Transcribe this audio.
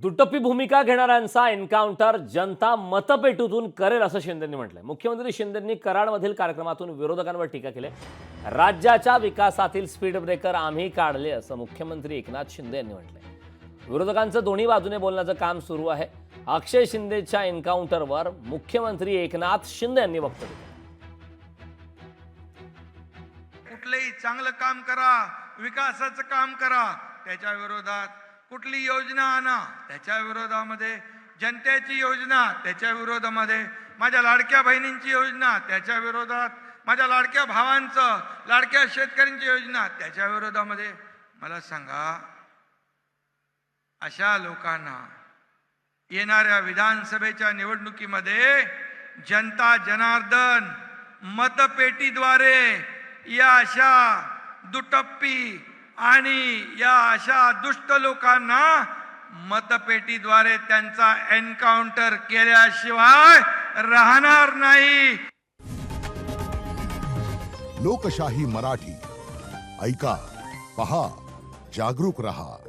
दुटप्पी भूमिका घेणाऱ्यांचा एन्काउंटर जनता मतपेटीतून करेल असं शिंदेंनी म्हटलंय. मुख्यमंत्री शिंदेंनी कराडमधील कार्यक्रमातून विरोधकांवर टीका केली. राज्याच्या विकासातील स्पीड ब्रेकर आम्ही काढले असं मुख्यमंत्री एकनाथ शिंदे यांनी म्हटलंय. विरोधकांचं दोन्ही बाजूने बोलण्याचं काम सुरू आहे. अक्षय शिंदेच्या एन्काउंटरवर मुख्यमंत्री एकनाथ शिंदे यांनी वक्तव्य केलं. कुठलंही चांगलं काम करा विकासाचं काम करा त्याच्या विरोधात कुठली योजना आणा? त्याच्या विरोधामध्ये जनतेची योजना त्याच्या विरोधामध्ये माझ्या लाडक्या बहिणींची योजना त्याच्या विरोधात माझ्या लाडक्या भावांचं लाडक्या शेतकऱ्यांची योजना त्याच्या विरोधामध्ये. मला सांगा अशा लोकांना येणाऱ्या विधानसभेच्या निवडणुकीमध्ये जनता जनार्दन मतपेटीद्वारे या अशा दुटप्पी आणि या अशा दुष्ट लोकांना मतपेटीद्वारे त्यांचा एन्काउंटर केल्याशिवाय राहणार नाही. लोकशाही मराठी. ऐका पहा जागरूक रहा.